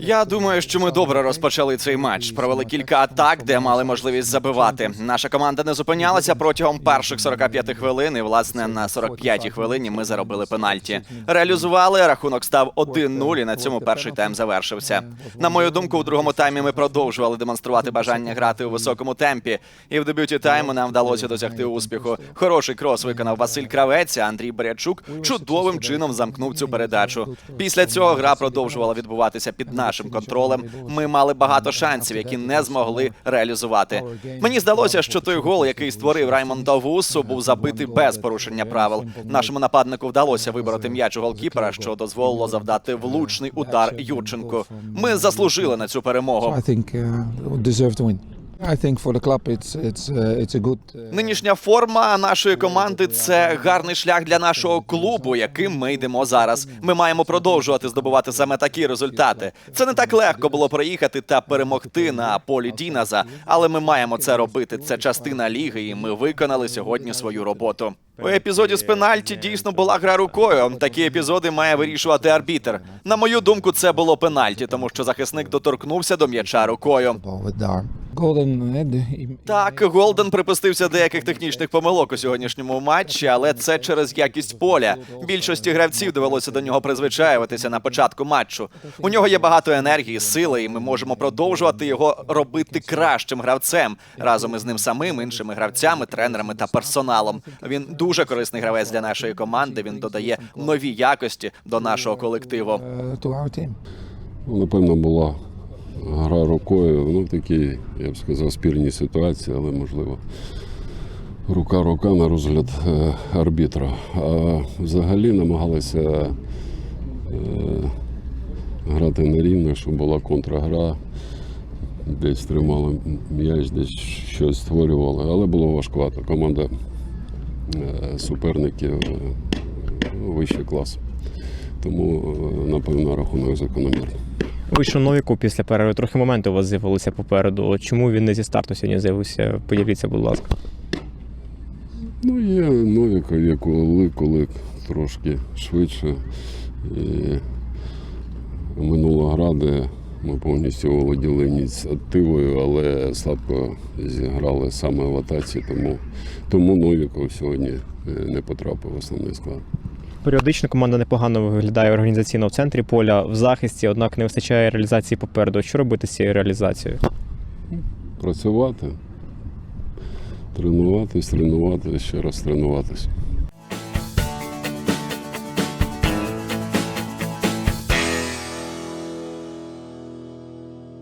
Я думаю, що ми добре розпочали цей матч. Провели кілька атак, де мали можливість забивати. Наша команда не зупинялася протягом перших 45 хвилин. І власне на 45-й хвилині ми заробили пенальті. Реалізували. Рахунок став 1-0, і на цьому перший тайм завершився. На мою думку, у другому таймі ми продовжували демонструвати бажання грати у високому темпі. І в дебюті тайму нам вдалося досягти успіху. Хороший крос виконав Василь Кравець, а Андрій Борячук чудовим чином замкнув цю передачу. Після цього гра продовжувала відбуватися під нашим контролем. Ми мали багато шансів, які не змогли реалізувати. Мені здалося, що той гол, який створив Раймон Вусу, був забитий без порушення правил. Нашому нападнику вдалося вибороти м'яч у голкіпера, що дозволило завдати влучний удар Юрченку. Ми заслужили на цю перемогу. Uh, uh, Нинішня форма нашої команди це гарний шлях для нашого клубу, яким ми йдемо зараз. Ми маємо продовжувати здобувати саме такі результати. Це не так легко було проїхати та перемогти на полі Діназа, але ми маємо це робити. Це частина ліги, і ми виконали сьогодні свою роботу. У епізоді з пенальті дійсно була гра рукою. Такі епізоди має вирішувати арбітр. На мою думку, це було пенальті, тому що захисник доторкнувся до м'яча рукою. Так, Голден припустився деяких технічних помилок у сьогоднішньому матчі, але це через якість поля. Більшості гравців довелося до нього призвичаюватися на початку матчу. У нього є багато енергії, сили, і ми можемо продовжувати його робити кращим гравцем разом із ним самим, іншими гравцями, тренерами та персоналом. Він дуже корисний гравець для нашої команди. Він додає нові якості до нашого колективу. team. Ну, Напевно, була гра рукою. Ну, в такій, я б сказав, спірній ситуації, але можливо. Рука-рука на розгляд е, арбітра. А взагалі намагалися е, грати на рівно, щоб була контрагра, десь тримали м'яч, десь щось створювали, але було важкувато. Команда е, суперників вищий клас. Тому, напевно, рахунок закономірний. Вийшов Новіку після перерви. Трохи моментів у вас з'явилися попереду. Чому він не зі старту сьогодні з'явився? Поділіться, будь ласка. Ну, є Новіка, є коли, коли трошки швидше. І минула гра, ми повністю володіли ініціативою, але слабко зіграли саме в атаці, тому, тому Новіков сьогодні е, не потрапив в основний склад. Періодично команда непогано виглядає організаційно в центрі поля, в захисті, однак не вистачає реалізації попереду. Що робити з цією реалізацією? Працювати, тренуватись, тренуватись, ще раз тренуватись.